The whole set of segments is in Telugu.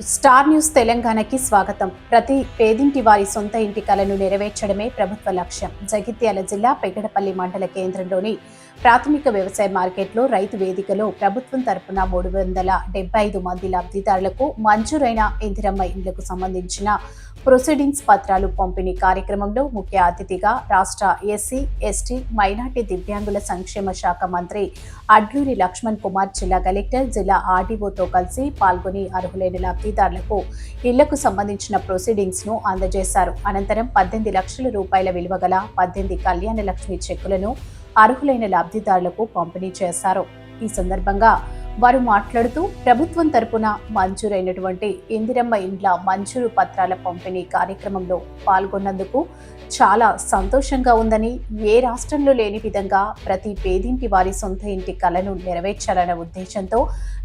స్టార్ న్యూస్ తెలంగాణకి స్వాగతం. ప్రతి పేదింటి వారి సొంత ఇంటి కలను నెరవేర్చడమే ప్రభుత్వ లక్ష్యం. జగిత్యాల జిల్లా పెగడపల్లి మండల కేంద్రంలోని ప్రాథమిక వ్యవసాయ మార్కెట్లో రైతు వేదికలో ప్రభుత్వం తరపున మూడు వందల డెబ్బై ఐదు మంది లబ్ధిదారులకు మంజూరైన ఇందిరమ్మ ఇండ్లకు సంబంధించిన ప్రొసీడింగ్స్ పత్రాలు పంపిణీ కార్యక్రమంలో ముఖ్య అతిథిగా రాష్ట్ర ఎస్సీ ఎస్టీ మైనార్టీ దివ్యాంగుల సంక్షేమ శాఖ మంత్రి అడ్లూరి లక్ష్మణ్ కుమార్ జిల్లా కలెక్టర్ జిల్లా ఆర్డీఓతో కలిసి పాల్గొని అర్హులైన లబ్ధిదారులకు ఇళ్ళకు సంబంధించిన ప్రొసీడింగ్స్ను అందజేశారు. అనంతరం పద్దెనిమిది లక్షల రూపాయల విలువ గల పద్దెనిమిది కళ్యాణ లక్ష్మి చెక్కులను అర్హులైన లబ్ధిదారులకు పంపిణీ చేశారు. ఈ సందర్భంగా వారు మాట్లాడుతూ ప్రభుత్వం తరపున మంజూరైనటువంటి ఇందిరమ్మ ఇండ్ల మంజూరు పత్రాల పంపిణీ కార్యక్రమంలో పాల్గొన్నందుకు చాలా సంతోషంగా ఉందని ఏ రాష్ట్రంలో లేని విధంగా ప్రతి పేదింటి వారి సొంత ఇంటి కలను నెరవేర్చాలన్న ఉద్దేశంతో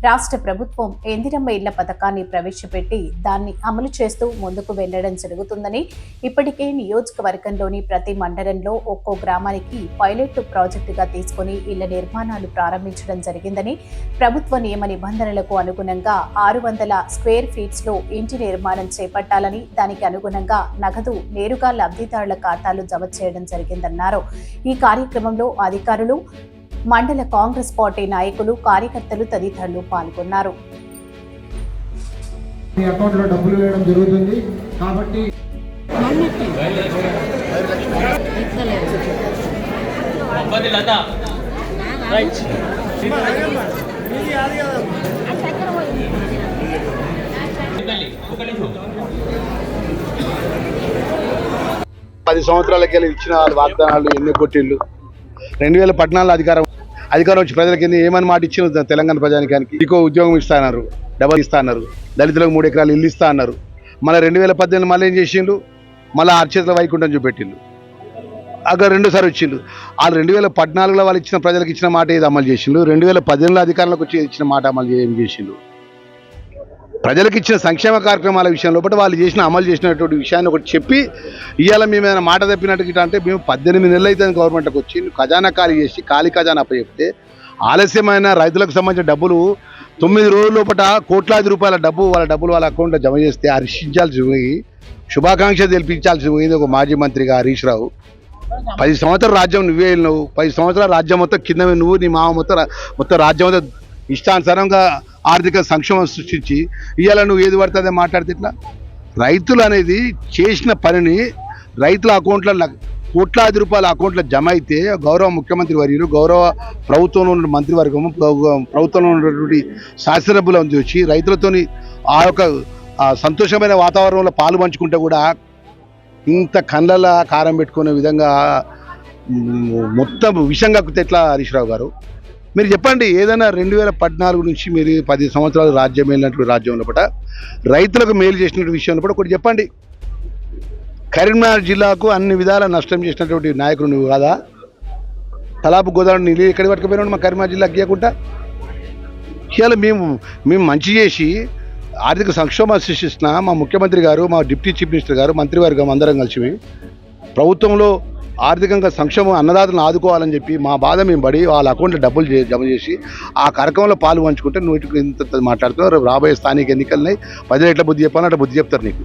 రాష్ట్ర ప్రభుత్వం ఇందిరమ్మ ఇళ్ళ పథకాన్ని ప్రవేశపెట్టి దాన్ని అమలు చేస్తూ ముందుకు వెళ్ళడం జరుగుతుందని ఇప్పటికే నియోజకవర్గంలోని ప్రతి మండలంలో ఒక్కో గ్రామానికి పైలట్ ప్రాజెక్టుగా తీసుకుని ఇళ్ళ నిర్మాణాలు ప్రారంభించడం జరిగిందని ప్రభుత్వం నియమ నిబంధనలకు అనుగుణంగా ఆరు వందల స్క్వేర్ ఫీట్స్లో ఇంటి నిర్మాణం చేపట్టాలని దానికి అనుగుణంగా నగదు నేరుగా లబ్ధిదారుల ఖాతాలు జమ చేయడం జరిగిందన్నారు. ఈ కార్యక్రమంలో అధికారులు మండల కాంగ్రెస్ పార్టీ నాయకులు కార్యకర్తలు తదితరులు పాల్గొన్నారు. అకౌంట్లో డబ్బులు వేయడం జరుగుతుంది. కాబట్టి రైట్. పది సంవత్సరాలకి వెళ్ళి ఇచ్చిన వాళ్ళు వాగ్దానాలు ఎన్ని కొట్టిళ్ళు? రెండు వేల పద్నాలుగు అధికారం అధికారం వచ్చి ప్రజల కింద ఏమని మాట ఇచ్చిన తెలంగాణ ప్రజానికానికి? ఇంకో ఉద్యోగం ఇస్తా అన్నారు డబల్ ఇస్తా అన్నారు దళితులకు మూడు ఎకరాలు ఇల్లు ఇస్తా అన్నారు. మళ్ళీ రెండు వేల పద్దెనిమిది మళ్ళీ ఏం చేసిండు మళ్ళీ అర్చేతుల వైకుంఠం చూపెట్టిండు అక్కడ రెండోసారి వచ్చిండు వాళ్ళు రెండు వేల పద్నాలుగులో వాళ్ళు ఇచ్చిన ప్రజలకు ఇచ్చిన మాట ఏది అమలు చేసిండు? రెండు వేల పద్దెనిమిదిలో అధికారులకు వచ్చి ఇచ్చిన మాట అమలు ఏం చేసిండు? ప్రజలకు ఇచ్చిన సంక్షేమ కార్యక్రమాల విషయంలో బట్టి వాళ్ళు చేసిన అమలు చేసినటువంటి విషయాన్ని ఒకటి చెప్పి ఇవాళ మేము ఏమైనా మాట తప్పినట్టు ఇట్లా అంటే మేము పద్దెనిమిది నెలలు అయితే గవర్నమెంట్కి వచ్చి ఖజానా ఖాళీ చేసి ఖాళీ ఖజానా అప్పచెప్తే ఆలస్యమైన రైతులకు సంబంధించిన డబ్బులు తొమ్మిది రోజుల లోపల కోట్లాది రూపాయల డబ్బు వాళ్ళ డబ్బులు వాళ్ళ అకౌంట్లో జమ చేస్తే హర్షించాల్సి పోయి శుభాకాంక్ష తెలిపించాల్సి పోయింది ఒక మాజీ మంత్రిగా హరీష్ రావు. పది సంవత్సరాల రాజ్యం నువ్వే నువ్వు పది సంవత్సరాల రాజ్యం మొత్తం కింద నువ్వు నీ మామ మొత్తం మొత్తం రాజ్యం మొత్తం ఇష్టానుసారంగా ఆర్థిక సంక్షేమం సృష్టించి ఇవాళ నువ్వు ఏది పడుతుందో మాట్లాడితే ఇట్లా రైతులు అనేది చేసిన పనిని రైతుల అకౌంట్లో కోట్లాది రూపాయల అకౌంట్లో జమ అయితే గౌరవ ముఖ్యమంత్రి వర్యులు గౌరవ ప్రభుత్వంలో ఉన్న మంత్రివర్గము ప్రభుత్వంలో ఉన్నటువంటి శాసనసభ్యులు వచ్చి రైతులతోని ఆ యొక్క సంతోషమైన వాతావరణంలో పాలు పంచుకుంటే కూడా ఇంత కళ్ళల కారం పెట్టుకునే విధంగా మొత్తం విషం కక్కితే ఎట్లా హరీష్ రావు గారు? మీరు చెప్పండి ఏదైనా రెండు వేల పద్నాలుగు నుంచి మీరు పది సంవత్సరాలు రాజ్యం వెళ్ళినటువంటి రాజ్యంలో పట రైతులకు మేలు చేసినటువంటి విషయంలో కూడా ఒకటి చెప్పండి. కరీంనగర్ జిల్లాకు అన్ని విధాల నష్టం చేసినటువంటి నాయకుడు నువ్వు కాదా? తలాపు గోదావరి నీళ్ళు ఎక్కడ పట్టుకుపోయినాడు మా కరీంనగర్ జిల్లాకి ఇవ్వకుండా ఇవాళ మేము మేము మంచి చేసి ఆర్థిక సంక్షోభం సృష్టిస్తున్న మా ముఖ్యమంత్రి గారు మా డిప్యూటీ చీఫ్ మినిస్టర్ గారు మంత్రివర్గం అందరం కలిసి ప్రభుత్వంలో ఆర్థికంగా సంక్షేమం అన్నదాతలను ఆదుకోవాలని చెప్పి మా బాధ మేము పడి వాళ్ళ అకౌంట్లో డబ్బులు జమ చేసి ఆ కార్యక్రమంలో పాలు పంచుకుంటే నువ్వు ఇంత మాట్లాడుతున్నావు రాబోయే స్థానిక ఎన్నికలని ప్రజలు ఎట్లా బుద్ధి చెప్పాలని అట్లా బుద్ధి చెప్తారు నీకు.